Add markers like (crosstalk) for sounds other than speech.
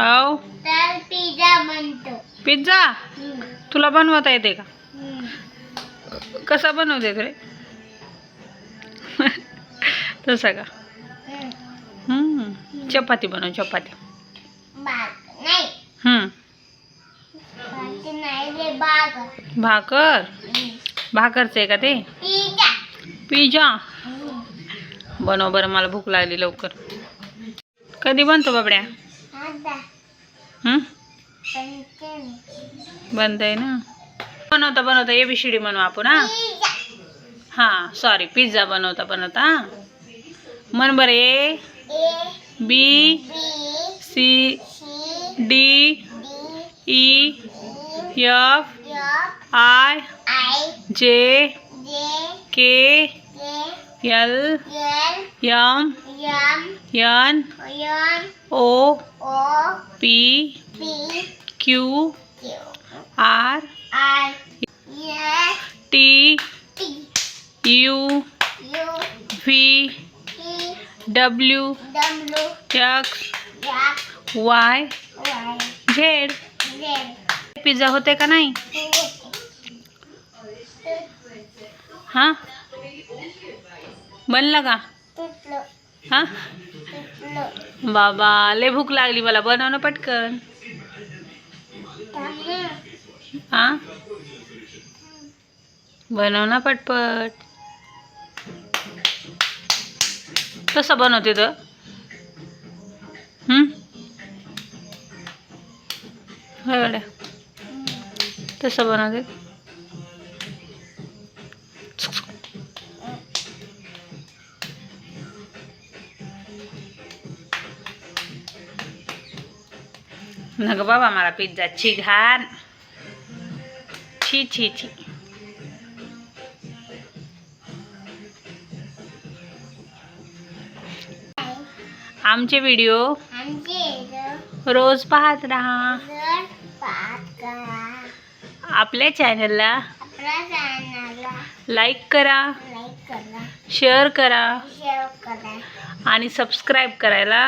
हो तर पिझ्झा बनतो. पिझ्झा? हम्म. तुला बनवता येते का? हम्म. कसा बनवते रे? (laughs) तसा का? हम्म. हम्म. चपाती बनव चपाती. बाग नाही. हम्म. बाग नाही रे बाग भाकर? हम्म. भाकरचं आहे का ते? पिझ्झा. पिझ्झा? हम्म. बनव बरं मला भूक लागली लवकर. कधी बनतो बाबड्या? बंद आहे ना? बनवता बनवता ए बी सी डी म्हणू आपण हा? हां सॉरी पिझ्झा बनवता बनवता हा? म्हण बरं A B C D E F I J K L M N O P Q R T U V W X Y Z pizza होते का नहीं? हाँ? बनलं लगा? हां? बाबा लय भूक लागली मला. बनव ना पटकन. थांब हां? बनव ना पटपट. कसं बनवते तर तसं बनवते? नग बाबा मला पिझ्झाची घाण. छी छी छी आमचे व्हिडिओ रोज पाहत राहा. आपल्या चॅनलला लाईक करा शेअर करा आणि सबस्क्राईब करायला